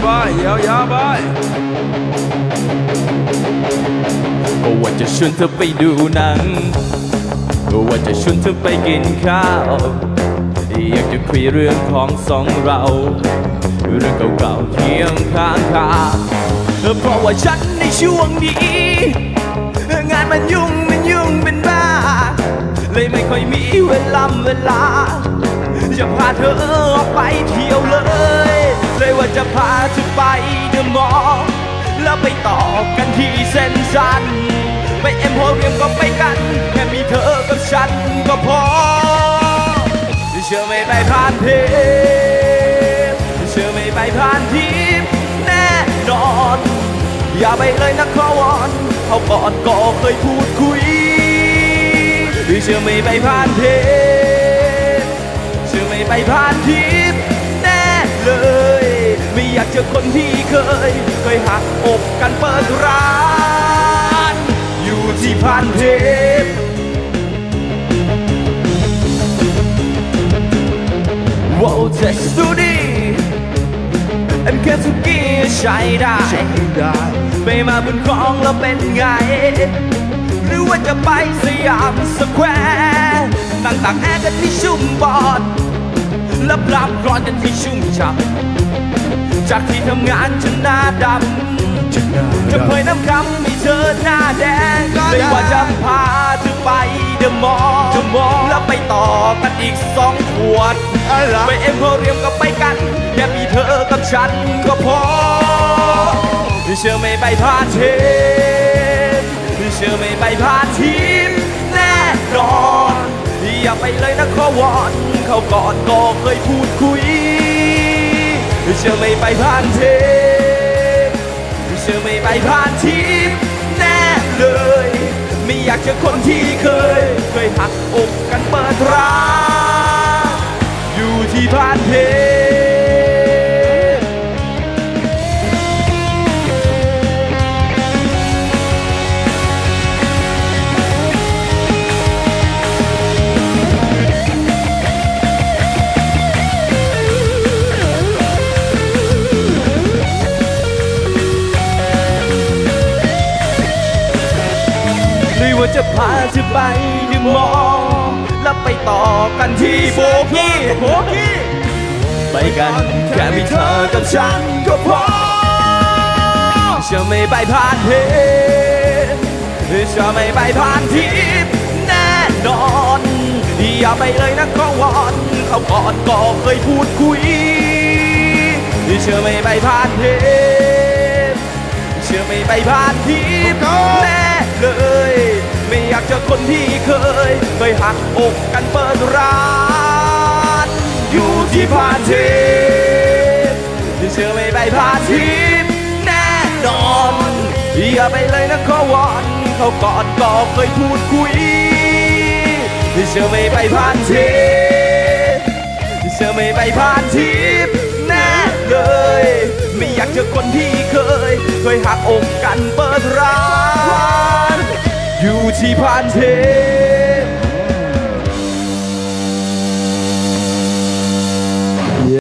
ไปยาวๆไปก็ว่าจะชวนเธอไปดูหนังก็ว่าจะชวนเธอไปกินข้าว อยากจะคุยเรื่องของสองเรา เรื่องเก่าๆเคียงข้างคาเพราะว่าฉันในช่วงนี้งานมันยุ่งมันยุ่งเป็นบ้า เลยไม่ค่อยมีเวลาเวลาจะพาเธอออกไปเที่ยว จะพาเธอไปเดอะมอลล์แล้วไปต่อกันที่เซนทรันไปเอ็มโพเรียมก็ไปกัน แค่มีเธอกับฉันก็พอเชื่อไม่ไปผ่านเพจเชื่อไม่ไปผ่านทีมแน่นอน อย่าไปเลยนะขอวอนเขาก่อนก็เคยพูดคุยเชื่อไม่ไปผ่านเพจเชื่อไม่ไปผ่านทีมแน่เลย ไม่อยากเจอคนที่เคย เคยหักอกกันเปิดร้าน อยู่ที่ผ่านเพว้าวเจ็กซูดีเอ็มแค่สุกี้ใช้ได้ไปมาบนคลองแล้วเป็นไง หรือว่าจะไปสยามสแควร์นั่งตากแอร์กันที่ชุ่มบอดแล้วปรับร้อนกันที่ชุ่มฉ่ำ จากที่ทำงานจนหน้าดำจะเผยน้ำคำให้เธอหน้าแดงเลยว่าจะพาเธอไปเดอะมอลล์แล้วไปต่อกันอีกสองขวด ไปเอ็มโพเรียมก็ไปกันแค่มีเธอกับฉันก็พอเชื่อไม่ไปพลาดเทปเชื่อไม่ไปพลาดทีมแน่นอน อย่าไปเลยนะขอวอนเขาก่อนก็เคยพูดคุย เชื่อไม่ไปผ่านเทปเชื่อไม่ไปผ่านทีมแน่เลย ไม่อยากเจอคนที่เคย เคยหักอกกันเปิดร้านอยู่ที่ผ่านเท ว่าจะพาเธอไปที่มอลล์แล้วไปต่อกันที่โบกี้โบกี้ไปกันแค่มีเธอกับฉันก็พอจะไม่ไปผ่านเพจจะไม่ไปผ่านทีมแน่นอนอย่าไปเลยนะขอวอนเขาก่อนก็เคยพูดคุยเชื่อไม่ไปผ่านเพจเชื่อไม่ไปผ่านทีมแน่เลย ไม่อยากเจอคนที่เคยเคยหักอกกันเปิดร้าน อยู่ที่ผ่านทีมเชื่อไม่ไปผ่านทีมแน่นอนอย่าไปเลยนะขอวอนเขาก่อนก็เคยพูดคุยเชื่อไม่ไปผ่านทีมเชื่อไม่ไปผ่านทีมแน่เลยไม่อยากเจอคนที่เคย เคยหักอกกันเปิดร้าน อยู่ที่ผ่านเทป